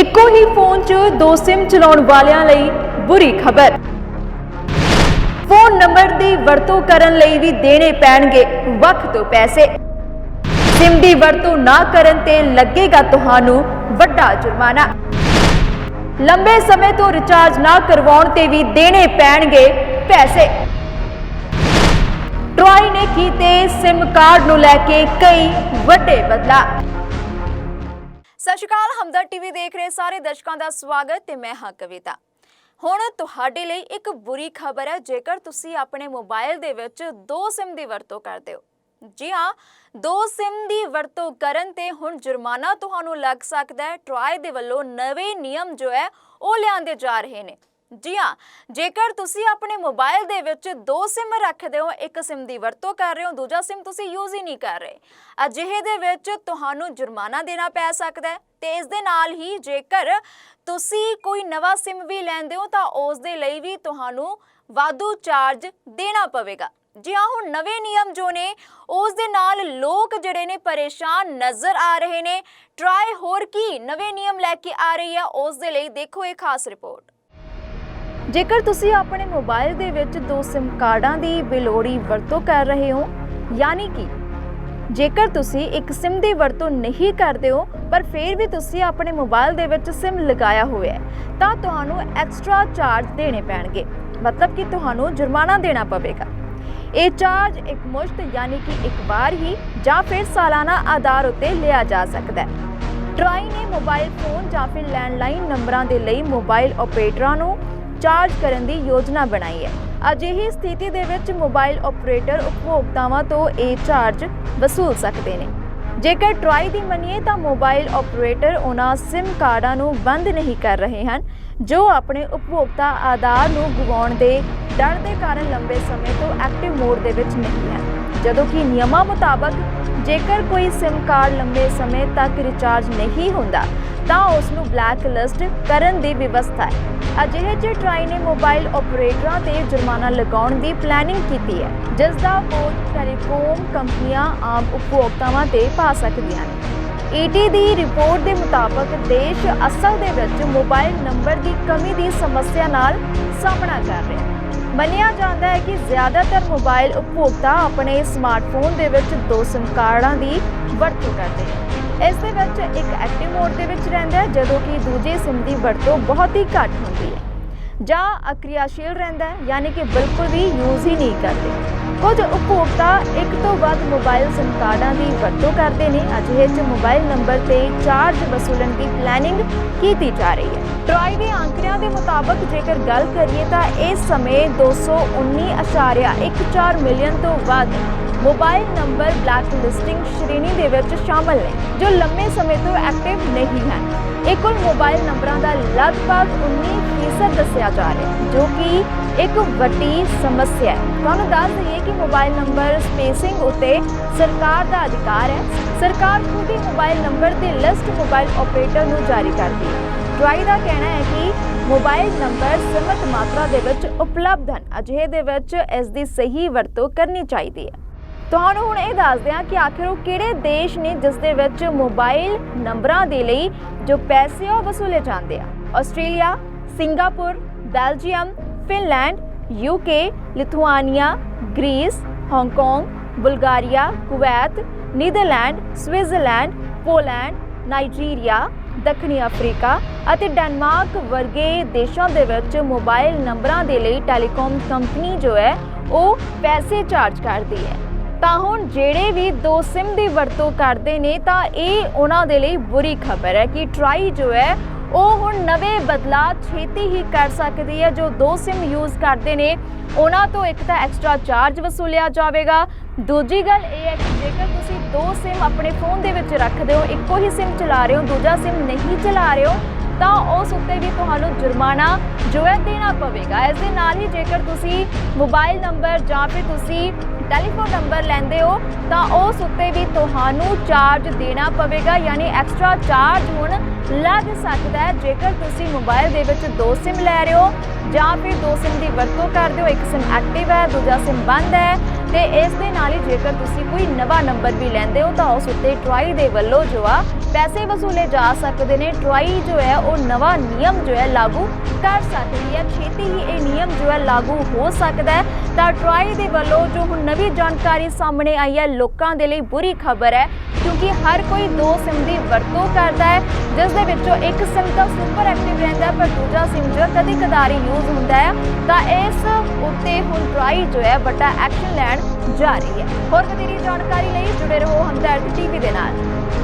ਇੱਕੋ ਹੀ ਫੋਨ 'ਚ ਦੋ ਸਿਮ ਚਲਾਉਣ ਵਾਲਿਆਂ ਲਈ ਬੁਰੀ ਖਬਰ। ਫੋਨ ਨੰਬਰ ਦੀ ਵਰਤੋਂ ਕਰਨ ਲਈ ਵੀ ਦੇਣੇ ਪੈਣਗੇ ਵੱਖ ਤੋਂ ਪੈਸੇ। ਸਿਮ ਦੀ ਵਰਤੋਂ ਨਾ ਕਰਨ ਤੇ ਲੱਗੇਗਾ ਤੁਹਾਨੂੰ ਵੱਡਾ ਜੁਰਮਾਨਾ। ਲੰਬੇ ਸਮੇਂ ਤੋਂ ਰਿਚਾਰਜ ਨਾ ਕਰਵਾਉਣ ਤੇ ਵੀ ਦੇਣੇ ਪੈਣਗੇ ਪੈਸੇ। ਟਰਾਈ ਨੇ ਕੀਤੇ ਸਿਮ ਕਾਰਡ ਨੂੰ ਲੈ ਕੇ ਕਈ ਵੱਡੇ ਬਦਲਾਅ। ਸਤਿ ਸ਼੍ਰੀ ਅਕਾਲ, ਹਮਦਰ ਟੀਵੀ ਦੇਖ ਰਹੇ ਸਾਰੇ ਦਰਸ਼ਕਾਂ ਦਾ ਸਵਾਗਤ ਤੇ ਮੈਂ ਹਾਂ ਕਵਿਤਾ। ਹੁਣ ਤੁਹਾਡੇ ਲਈ ਇੱਕ ਬੁਰੀ ਖਬਰ ਹੈ, ਜੇਕਰ ਤੁਸੀਂ ਆਪਣੇ ਮੋਬਾਈਲ ਦੇ ਵਿੱਚ ਦੋ ਸਿਮ ਦੀ ਵਰਤੋਂ ਕਰਦੇ ਹੋ। ਜੀ ਹਾਂ, ਦੋ ਸਿਮ ਦੀ ਵਰਤੋਂ ਕਰਨ ਤੇ ਹੁਣ ਜੁਰਮਾਨਾ ਤੁਹਾਨੂੰ ਲੱਗ ਸਕਦਾ ਹੈ। ਟਰਾਈ ਦੇ ਵੱਲੋਂ ਨਵੇਂ ਨਿਯਮ ਜੋ ਹੈ, ਉਹ ਲਿਆਂਦੇ ਜਾ ਰਹੇ ਨੇ। ਜੀ ਹਾਂ, ਜੇਕਰ ਤੁਸੀਂ ਆਪਣੇ ਮੋਬਾਈਲ ਦੇ ਵਿੱਚ ਦੋ ਸਿਮ ਰੱਖਦੇ ਹੋ, ਇੱਕ ਸਿਮ ਦੀ ਵਰਤੋਂ ਕਰ ਰਹੇ ਹੋ, ਦੂਜਾ ਸਿਮ ਤੁਸੀਂ ਯੂਜ਼ ਹੀ ਨਹੀਂ ਕਰ ਰਹੇ। ਅਜਿਹੇ ਦੇ ਵਿੱਚ ਤੁਹਾਨੂੰ ਜੁਰਮਾਨਾ ਦੇਣਾ ਪੈ ਸਕਦਾ ਹੈ ਤੇ ਇਸ ਦੇ ਨਾਲ ਹੀ ਜੇਕਰ ਤੁਸੀਂ ਕੋਈ ਨਵਾਂ ਸਿਮ ਵੀ ਲੈਂਦੇ ਹੋ, ਤਾਂ ਉਸ ਦੇ ਲਈ ਵੀ ਤੁਹਾਨੂੰ ਵਾਧੂ ਚਾਰਜ ਦੇਣਾ ਪਵੇਗਾ। ਜੀ ਹਾਂ, ਹੁਣ ਨਵੇਂ ਨਿਯਮ ਜੋ ਨੇ, ਉਸ ਦੇ ਨਾਲ ਲੋਕ ਜਿਹੜੇ ਨੇ ਪਰੇਸ਼ਾਨ ਨਜ਼ਰ ਆ ਰਹੇ ਨੇ। ਟਰਾਈ ਹੋਰ ਕੀ ਨਵੇਂ ਨਿਯਮ ਲੈ ਕੇ ਆ ਰਹੀ ਹੈ, ਉਸ ਦੇ ਲਈ ਦੇਖੋ ਇਹ ਖਾਸ ਰਿਪੋਰਟ ਜੇਕਰ ਤੁਸੀਂ ਆਪਣੇ ਮੋਬਾਈਲ ਦੇ ਵਿੱਚ ਦੋ ਸਿਮ ਕਾਰਡਾਂ ਦੀ ਬੇਲੋੜੀ ਵਰਤੋਂ ਕਰ ਰਹੇ ਹੋ, ਯਾਨੀ ਕਿ ਜੇਕਰ ਤੁਸੀਂ ਇੱਕ ਸਿਮ ਦੀ ਵਰਤੋਂ ਨਹੀਂ ਕਰਦੇ ਹੋ, ਪਰ ਫਿਰ ਵੀ ਤੁਸੀਂ ਆਪਣੇ ਮੋਬਾਈਲ ਦੇ ਵਿੱਚ ਸਿਮ ਲਗਾਇਆ ਹੋਇਆ ਹੈ, ਤਾਂ ਤੁਹਾਨੂੰ ਐਕਸਟਰਾ ਚਾਰਜ ਦੇਣੇ ਪੈਣਗੇ। ਮਤਲਬ ਕਿ ਤੁਹਾਨੂੰ ਜੁਰਮਾਨਾ ਦੇਣਾ ਪਵੇਗਾ। ਇਹ ਚਾਰਜ ਇੱਕ ਮੁਸ਼ਤ ਯਾਨੀ ਕਿ ਇੱਕ ਵਾਰ ਹੀ ਜਾਂ ਫਿਰ ਸਾਲਾਨਾ ਆਧਾਰ ਉੱਤੇ ਲਿਆ ਜਾ ਸਕਦਾ ਹੈ। ਟਰਾਈ ਨੇ ਮੋਬਾਈਲ ਫੋਨ ਜਾਂ ਫਿਰ ਲੈਂਡਲਾਈਨ ਨੰਬਰਾਂ ਦੇ ਲਈ ਮੋਬਾਈਲ ਆਪਰੇਟਰਾਂ ਨੂੰ ਚਾਰਜ ਕਰਨ ਦੀ ਯੋਜਨਾ ਬਣਾਈ ਹੈ। ਅਜਿਹੀ ਸਥਿਤੀ ਦੇ ਵਿੱਚ ਮੋਬਾਈਲ ਆਪਰੇਟਰ ਉਪਭੋਗਤਾਵਾਂ ਤੋਂ ਇਹ ਚਾਰਜ ਵਸੂਲ ਸਕਦੇ ਨੇ। ਜੇਕਰ ਟਰਾਈ ਦੀ ਮੰਨੀਏ ਤਾਂ ਮੋਬਾਈਲ ਆਪਰੇਟਰ ਉਹਨਾਂ ਸਿਮ ਕਾਰਡਾਂ ਨੂੰ ਬੰਦ ਨਹੀਂ ਕਰ ਰਹੇ ਹਨ, ਜੋ ਆਪਣੇ ਉਪਭੋਗਤਾ ਆਧਾਰ ਨੂੰ ਗਵਾਉਣ ਦੇ ਡਰ ਦੇ ਕਾਰਨ ਲੰਬੇ ਸਮੇਂ ਤੋਂ ਐਕਟਿਵ ਮੋਡ ਦੇ ਵਿੱਚ ਨਹੀਂ ਹਨ ਜਦੋਂ ਕਿ ਨਿਯਮਾਂ ਮੁਤਾਬਕ ਜੇਕਰ ਕੋਈ ਸਿਮ ਕਾਰਡ ਲੰਬੇ ਸਮੇਂ ਤੱਕ ਰਿਚਾਰਜ ਨਹੀਂ ਹੁੰਦਾ, ਤਾਂ ਉਸ ਨੂੰ ਬਲੈਕ ਲਿਸਟ ਕਰਨ ਦੀ ਵਿਵਸਥਾ ਹੈ। ਅਜਿਹੇ ਚ ਟਰਾਈ ਨੇ ਮੋਬਾਈਲ ਆਪਰੇਟਰਾਂ ਤੇ ਜੁਰਮਾਨਾ ਲਗਾਉਣ ਦੀ ਪਲੈਨਿੰਗ ਕੀਤੀ ਹੈ ਜਿਸ ਦਾ ਬੋਝ ਟੈਲੀਕਾਮ ਕੰਪਨੀਆਂ, ਆਮ ਉਪਭੋਗਤਾਵਾਂ ਤੇ ਪਾ ਸਕਦੀਆਂ ਨੇ। ਈਟੀ ਦੀ ਰਿਪੋਰਟ ਦੇ ਮੁਤਾਬਕ ਦੇਸ਼ ਅਸਲ ਦੇ ਵਿੱਚ ਮੋਬਾਈਲ ਨੰਬਰ ਦੀ ਕਮੀ ਦੀ ਸਮੱਸਿਆ ਨਾਲ ਸਾਹਮਣਾ ਕਰ ਰਿਹਾ ਹੈ। ਮੰਨਿਆ ਜਾਂਦਾ ਹੈ ਕਿ ਜ਼ਿਆਦਾਤਰ ਮੋਬਾਈਲ ਉਪਭੋਗਤਾ ਆਪਣੇ ਸਮਾਰਟਫੋਨ ਦੇ ਵਿੱਚ ਦੋ ਸਿਮ ਕਾਰਡਾਂ ਦੀ ਵਰਤੋਂ ਕਰਦੇ ਹਨ ਇਸ ਦੇ ਵਿੱਚ ਇੱਕ ਐਕਟਿਵ ਮੋਡ ਦੇ ਵਿੱਚ ਰਹਿੰਦਾ ਹੈ, ਜਦੋਂ ਕਿ ਦੂਜੇ ਸਿਮ ਦੀ ਵਰਤੋਂ ਬਹੁਤ ਹੀ ਘੱਟ ਹੁੰਦੀ ਹੈ। ਜਾਂ ਅਕਿਰਿਆਸ਼ੀਲ ਰਹਿੰਦਾ ਹੈ, ਯਾਨੀ ਕਿ ਬਿਲਕੁਲ ਵੀ ਯੂਜ਼ ਹੀ ਨਹੀਂ ਕਰਦੇ। ਕੁਝ ਉਪਭੋਗਤਾ ਇੱਕ ਤੋਂ ਵੱਧ ਮੋਬਾਈਲ ਸਿਮ ਕਾਰਡਾਂ ਦੀ ਵਰਤੋਂ ਕਰਦੇ ਨੇ। ਅਜਿਹੇ 'ਚ ਮੋਬਾਈਲ ਨੰਬਰ ਤੇ ਚਾਰਜ ਵਸੂਲਣ ਦੀ ਪਲੈਨਿੰਗ ਕੀਤੀ ਜਾ ਰਹੀ ਹੈ। ਟਰਾਈ ਦੇ ਅੰਕੜਿਆਂ ਦੇ ਮੁਤਾਬਕ ਜੇਕਰ ਗੱਲ ਕਰੀਏ ਤਾਂ ਇਸ ਸਮੇਂ 219.14 ਮਿਲੀਅਨ ਤੋਂ ਵੱਧ ਮੋਬਾਈਲ ਨੰਬਰ ਬਲੈਕ ਲਿਸਟਿੰਗ ਸ਼੍ਰੇਣੀ ਦੇ ਵਿੱਚ ਸ਼ਾਮਲ ਨੇ, ਜੋ ਲੰਮੇ ਸਮੇਂ ਤੋਂ ਐਕਟਿਵ ਨਹੀਂ ਹਨ। ਇਹ ਕੁੱਲ ਮੋਬਾਈਲ ਨੰਬਰਾਂ ਦਾ ਲਗਭਗ 19% ਦੱਸਿਆ ਜਾ ਰਿਹਾ ਹੈ, ਜੋ ਕਿ ਇੱਕ ਵੱਡੀ ਸਮੱਸਿਆ ਹੈ। ਤੁਹਾਨੂੰ ਦੱਸ ਦਈਏ ਕਿ ਮੋਬਾਈਲ ਨੰਬਰ ਸਪੇਸਿੰਗ ਉਤੇ ਸਰਕਾਰ ਦਾ ਅਧਿਕਾਰ ਹੈ। ਸਰਕਾਰ ਖੁਦ ਹੀ ਮੋਬਾਈਲ ਨੰਬਰ ਦੀ ਲਿਸਟ ਮੋਬਾਈਲ ਆਪਰੇਟਰ ਨੂੰ ਜਾਰੀ ਕਰਦੀ ਹੈ। ਟਰਾਈ ਦਾ ਕਹਿਣਾ ਹੈ ਕਿ ਮੋਬਾਈਲ ਨੰਬਰ ਸੀਮਤ ਮਾਤਰਾ ਦੇ ਵਿੱਚ ਉਪਲਬਧ ਹਨ। ਅਜਿਹੇ ਦੇ ਵਿੱਚ ਇਸ ਦੀ ਸਹੀ ਵਰਤੋਂ ਕਰਨੀ ਚਾਹੀਦੀ ਹੈ। ਤੁਹਾਨੂੰ ਹੁਣ ਇਹ ਦੱਸਦੇ ਹਾਂ ਕਿ ਆਖਿਰ ਉਹ ਕਿਹੜੇ ਦੇਸ਼ ਨੇ ਜਿਸ ਦੇ ਵਿੱਚ ਮੋਬਾਈਲ ਨੰਬਰਾਂ ਦੇ ਲਈ ਜੋ ਪੈਸੇ ਆ ਉਹ ਵਸੂਲੇ ਜਾਂਦੇ ਆ? Australia, Singapore, Belgium, Finland UK Lithuania, Greece, Hong Kong, Bulgaria, Kuwait, Netherland, Switzerland, Poland, Nigeria, ਦੱਖਣੀ ਅਫਰੀਕਾ ਅਤੇ ਡੈਨਮਾਰਕ ਵਰਗੇ ਦੇਸ਼ਾਂ ਦੇ ਵਿੱਚ ਮੋਬਾਈਲ ਨੰਬਰਾਂ ਦੇ ਲਈ ਟੈਲੀਕਾਮ ਕੰਪਨੀ ਜੋ ਹੈ, ਉਹ ਪੈਸੇ ਚਾਰਜ ਕਰਦੀ ਹੈ। ਤਾਂ ਹੁਣ ਜਿਹੜੇ ਵੀ ਦੋ ਸਿਮ ਦੀ ਵਰਤੋਂ ਕਰਦੇ ਨੇ ਤਾਂ ਇਹ ਉਹਨਾਂ ਦੇ ਲਈ ਬੁਰੀ ਖਬਰ ਹੈ ਕਿ ਟਰਾਈ ਜੋ ਹੈ, ਉਹ ਹੁਣ ਨਵੇਂ ਬਦਲਾਅ ਛੇਤੀ ਹੀ ਕਰ ਸਕਦੀ ਹੈ। ਜੋ ਦੋ ਸਿਮ ਯੂਜ਼ ਕਰਦੇ ਨੇ, ਉਹਨਾਂ ਤੋਂ ਇੱਕ ਤਾਂ ਐਕਸਟਰਾ ਚਾਰਜ ਵਸੂਲਿਆ ਜਾਵੇਗਾ। ਦੂਜੀ ਗੱਲ ਇਹ ਹੈ ਕਿ ਜੇਕਰ ਤੁਸੀਂ ਦੋ ਸਿਮ ਆਪਣੇ ਫੋਨ ਦੇ ਵਿੱਚ ਰੱਖਦੇ ਹੋ, ਇੱਕੋ ਹੀ ਸਿਮ ਚਲਾ ਰਹੇ ਹੋ, ਦੂਜਾ ਸਿਮ ਨਹੀਂ ਚਲਾ ਰਹੇ ਹੋ, ਤਾਂ ਉਸ ਉੱਤੇ ਵੀ ਤੁਹਾਨੂੰ ਜੁਰਮਾਨਾ ਜੋ ਹੈ ਦੇਣਾ ਪਵੇਗਾ। ਇਸ ਦੇ ਨਾਲ ਹੀ ਜੇਕਰ ਤੁਸੀਂ ਮੋਬਾਈਲ ਨੰਬਰ ਜਾਂ ਫਿਰ ਤੁਸੀਂ ਟੈਲੀਫੋਨ ਨੰਬਰ ਲੈਂਦੇ ਹੋ, ਤਾਂ ਉਸ ਉੱਤੇ ਵੀ ਤੁਹਾਨੂੰ ਚਾਰਜ ਦੇਣਾ ਪਵੇਗਾ, ਯਾਨੀ ਐਕਸਟਰਾ ਚਾਰਜ ਹੁਣ ਲੱਗ ਸਕਦਾ ਹੈ। ਜੇਕਰ ਤੁਸੀਂ ਮੋਬਾਈਲ ਦੇ ਵਿੱਚ ਦੋ SIM ਲੈ ਰਹੇ ਹੋ, ਜਾਂ ਫਿਰ ਦੋ SIM ਦੀ ਵਰਤੋਂ ਕਰਦੇ ਹੋ, ਇੱਕ SIM ਐਕਟਿਵ ਹੈ, ਦੂਜਾ SIM ਬੰਦ ਹੈ, ਤੇ ਇਸ ਦੇ ਨਾਲ ਹੀ ਜੇਕਰ ਤੁਸੀਂ ਕੋਈ ਨਵਾਂ ਨੰਬਰ ਵੀ ਲੈਂਦੇ ਹੋ, ਤਾਂ ਉਸ ਉੱਤੇ ਟਰਾਈ ਦੇ ਵੱਲੋਂ ਜੋ ਆ, ਪੈਸੇ ਵਸੂਲੇ ਜਾ ਸਕਦੇ ਨੇ। ਟਰਾਈ ਜੋ ਹੈ, ਉਹ ਨਵਾਂ ਨਿਯਮ ਜੋ ਹੈ, ਲਾਗੂ ਕਰ ਸਕਦੀ ਹੈ। ਛੇਤੀ ਹੀ ਇਹ ਨਿਯਮ ਜੋ ਹੈ, ਲਾਗੂ ਹੋ ਸਕਦਾ ਹੈ। ਤਾਂ ਟਰਾਈ ਦੇ ਵੱਲੋਂ ਜੋ ਹੁਣ ਨਵੀਂ ਜਾਣਕਾਰੀ ਸਾਹਮਣੇ ਆਈ ਹੈ। ਲੋਕਾਂ ਦੇ ਲਈ ਬੁਰੀ ਖਬਰ ਹੈ, ਕਿਉਂਕਿ ਹਰ ਕੋਈ ਦੋ SIM ਦੀ ਵਰਤੋਂ ਕਰਦਾ ਹੈ, ਜਿਸ ਦੇ ਵਿੱਚੋਂ ਇੱਕ SIM ਤਾਂ ਸੁਪਰ ਐਕਟਿਵ ਰਹਿੰਦਾ ਪਰ ਦੂਜਾ SIM ਜੋ ਕਦੇ ਕਦਾਰੀ ਯੂਜ਼ ਹੁੰਦਾ ਹੈ, ਤਾਂ ਇਸ ਉੱਤੇ ਹੁਣ ਟਰਾਈ ਜੋ ਹੈ, ਵੱਡਾ ਐਕਸ਼ਨ ਲੈਣ ਜਾ ਰਹੀ ਹੈ। ਹੋਰ ਵਧੇਰੀ ਜਾਣਕਾਰੀ ਲਈ ਜੁੜੇ ਰਹੋ ਹਮਦਰਦ ਟੀਵੀ ਦੇ ਨਾਲ।